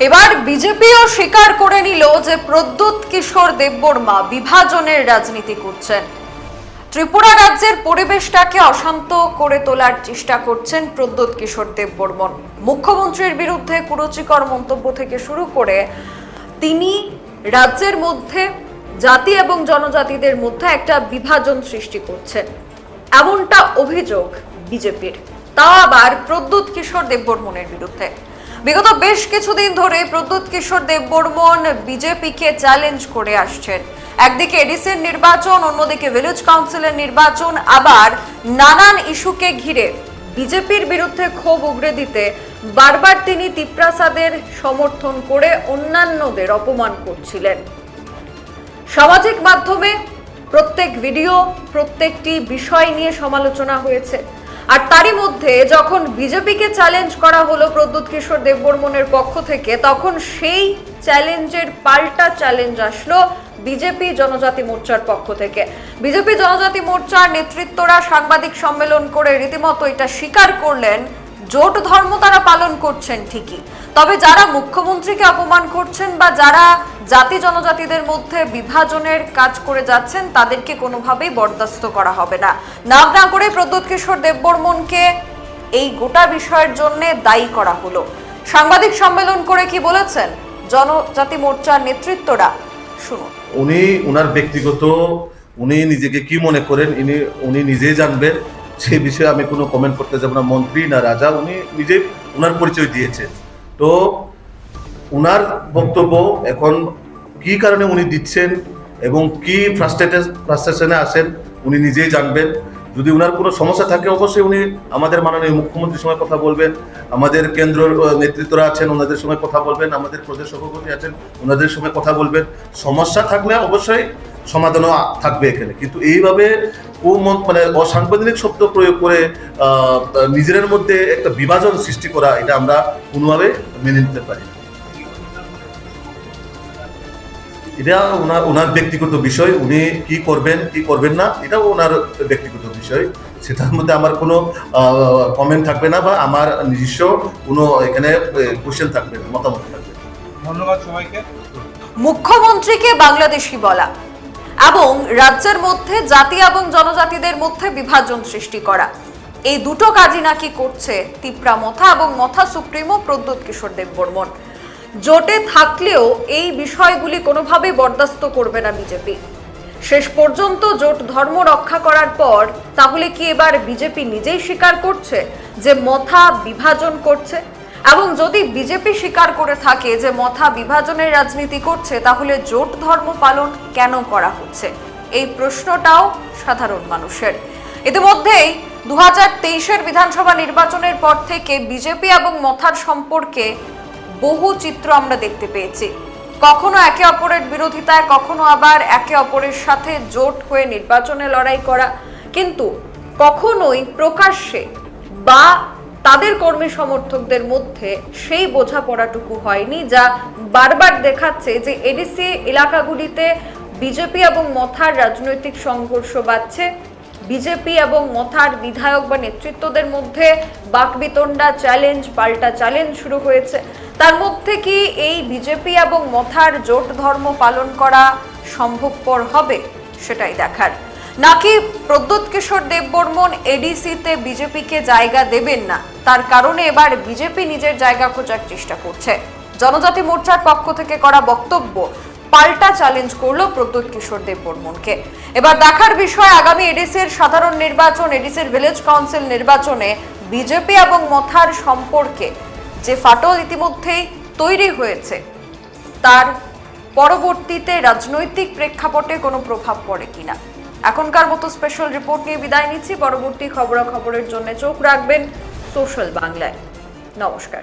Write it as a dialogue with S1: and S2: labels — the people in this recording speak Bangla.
S1: এবার বিজেপিও স্বীকার করে নিল যে প্রদ্যুৎ কিশোর দেববর্মা বিভাজনের রাজনীতি করছেন। ত্রিপুরা রাজ্যের পরিবেশটাকে অশান্ত করে তোলার চেষ্টা করছেন প্রদ্যুৎ কিশোর দেববর্মন। মুখ্যমন্ত্রীর বিরুদ্ধে কুরুচিকর মন্তব্য থেকে শুরু করে তিনি রাজ্যের মধ্যে, জাতি এবং জনজাতিদের মধ্যে একটা বিভাজন সৃষ্টি করছেন। এমনটা অভিযোগ বিজেপির। তা আবার প্রদ্যুৎ কিশোর দেববর্মনের বিরুদ্ধে। বিগত বেশ কিছুদিন ধরে প্রদ্যুৎ কিশোর দেববর্মন বিজেপিকে চ্যালেঞ্জ করে আসছেন। একদিকে এডিসির নির্বাচন, অন্যদিকে ভিলেজ কাউন্সিলের নির্বাচন, আবার নানান ইস্যুকে ঘিরে বিজেপির বিরুদ্ধে ক্ষোভ উগরে দিতে বারবার তিনি তিপ্রাসাদের সমর্থন করে অন্যান্যদের অপমান করছিলেন। সামাজিক মাধ্যমে প্রত্যেক ভিডিও প্রত্যেকটি বিষয় নিয়ে সমালোচনা হয়েছে। আর তারই মধ্যে যখন বিজেপিকে চ্যালেঞ্জ করা হলো প্রদ্যুৎ কিশোর দেববর্মনের পক্ষ থেকে, তখন সেই চ্যালেঞ্জের পাল্টা চ্যালেঞ্জ আসলো বিজেপি জনজাতি মোর্চার পক্ষ থেকে। বিজেপি জনজাতি মোর্চার নেতৃত্বরা সাংবাদিক সম্মেলন করে রীতিমতো এটা স্বীকার করলেন জোট ধর্ম তারা পালন করছেন ঠিকই। তবে যারা মুখ্যমন্ত্রীকে অপমান করছেন বা যারা জাতি জনজাতিদের মধ্যে বিভাজনের কাজ করে যাচ্ছেন, তাদেরকে কোনোভাবেই বরদাস্ত করা হবে না। নাম না করে প্রদ্যুৎ কিশোর দেববর্মনকে এই গোটা বিষয়ের জন্য দায়ী করা হলো। সাংবাদিক সম্মেলন করে কি বলেছেন জনজাতি মোর্চার নেতৃত্বরা? শুনুন।
S2: উনি ওনার ব্যক্তিগত, উনি নিজেকে কি মনে করেন? ইনি, উনি নিজেই জানবেন। সে বিষয়ে আমি কোনো কমেন্ট করতে যাব না। মন্ত্রী না রাজা, উনি নিজেই ওনার পরিচয় দিয়েছেন তো ওনার বক্তব্য এখন কি কারণে উনি দিচ্ছেন এবং কি ফ্রাস্ট্রেটেড ফ্রাস্ট্রেশনে আসেন উনি নিজেই জানবেন। যদি ওনার কোনো সমস্যা থাকে, অবশ্যই উনি আমাদের মাননীয় মুখ্যমন্ত্রীর সঙ্গে কথা বলবেন। আমাদের কেন্দ্র নেতৃত্বরা আছেন ওনাদের সঙ্গে কথা বলবেন। আমাদের প্রদেশ সভাপতি আছেন ওনাদের সঙ্গে কথা বলবেন। সমস্যা থাকলে অবশ্যই সমাধানও থাকবে এখানে। কিন্তু এইভাবে কুমন মানে অসাংবিধানিক শব্দ প্রয়োগ করে নিজেদের মধ্যে একটা বিভাজন সৃষ্টি করা এটা আমরা কোনোভাবে মেনে নিতে পারি। এটা ওনার ওনার ব্যক্তিগত বিষয় উনি কি করবেন কি করবেন না এটাও ওনার ব্যক্তিগত বিষয়। সেটার মধ্যে আমার কোনো কমেন্ট থাকবে না বা আমার নিজস্ব কোনো এখানে কোশ্চেন থাকবে না মতামত থাকবে
S3: ধন্যবাদ সবাইকে।
S1: মুখ্যমন্ত্রীকে বাংলাদেশি বলা। এবং রাজ্যের মধ্যে জাতি এবং জনজাতিদের মধ্যে বিভাজন সৃষ্টি করা। এই দুটো কাজই নাকি করছে তিপ্রা মথা এবং মথা সুপ্রিমো প্রদ্যুৎ কিশোর দেববর্মন। জোটে থাকলেও এই বিষয়গুলি কোনোভাবেই বরদাস্ত করবে না বিজেপি। শেষ পর্যন্ত জোট ধর্ম রক্ষা করার পর তাহলে কি এবার বিজেপি নিজেই স্বীকার করছে যে মথা বিভাজন করছে? এবং যদি বিজেপি স্বীকার করে থাকে যে মথা বিভাজনের রাজনীতি করছে, তাহলে জোট ধর্ম পালন কেন করা হচ্ছে? এই প্রশ্নটাও সাধারণ মানুষের। ইতিমধ্যেই দু হাজার বিধানসভা নির্বাচনের পর থেকে বিজেপি এবং মথার সম্পর্কে বহু চিত্র আমরা দেখতে পেয়েছি। কখনো একে অপরের বিরোধিতায়, কখনো আবার একে অপরের সাথে জোট হয়ে নির্বাচনে লড়াই করা। কিন্তু কখনোই প্রকাশ্যে বা তাদের কর্মী সমর্থকদের মধ্যে সেই বোঝাপড়াটুকু হয়নি, যা বারবার দেখাচ্ছে যে এডিসি এলাকাগুলিতে বিজেপি এবং মথার রাজনৈতিক সংঘর্ষ বাড়ছে। বিজেপি এবং মথার বিধায়ক বা নেতৃত্বদের মধ্যে বাকবিতণ্ডা চ্যালেঞ্জ পাল্টা চ্যালেঞ্জ শুরু হয়েছে। তার মধ্যে কি এই বিজেপি এবং মথার জোট ধর্ম পালন করা সম্ভবপর হবে, সেটাই দেখার। নাকি প্রদ্যুৎ কিশোর দেববর্মন এডিসিতে বিজেপিকে জায়গা দেবেন না? তার কারণে এবার বিজেপি নিজের জায়গা খোঁজার চেষ্টা করছে। জনজাতি মোর্চার পক্ষ থেকে করা বক্তব্য পাল্টা চ্যালেঞ্জ করল প্রদ্যুৎ কিশোর দেববর্মনকে। এবার দেখার বিষয়, আগামী এডিসির সাধারণ নির্বাচন এডিসির ভিলেজ কাউন্সিল নির্বাচনে বিজেপি এবং মথার সম্পর্কে যে ফাটল ইতিমধ্যেই তৈরি হয়েছে, তার পরবর্তীতে রাজনৈতিক প্রেক্ষাপটে কোনো প্রভাব পড়ে কিনা? এখনকার মতো স্পেশাল রিপোর্ট নিয়ে বিদায় নিচ্ছি। পরবর্তী খবরাখবরের জন্য চোখ রাখবেন সোশ্যাল বাংলায়। নমস্কার।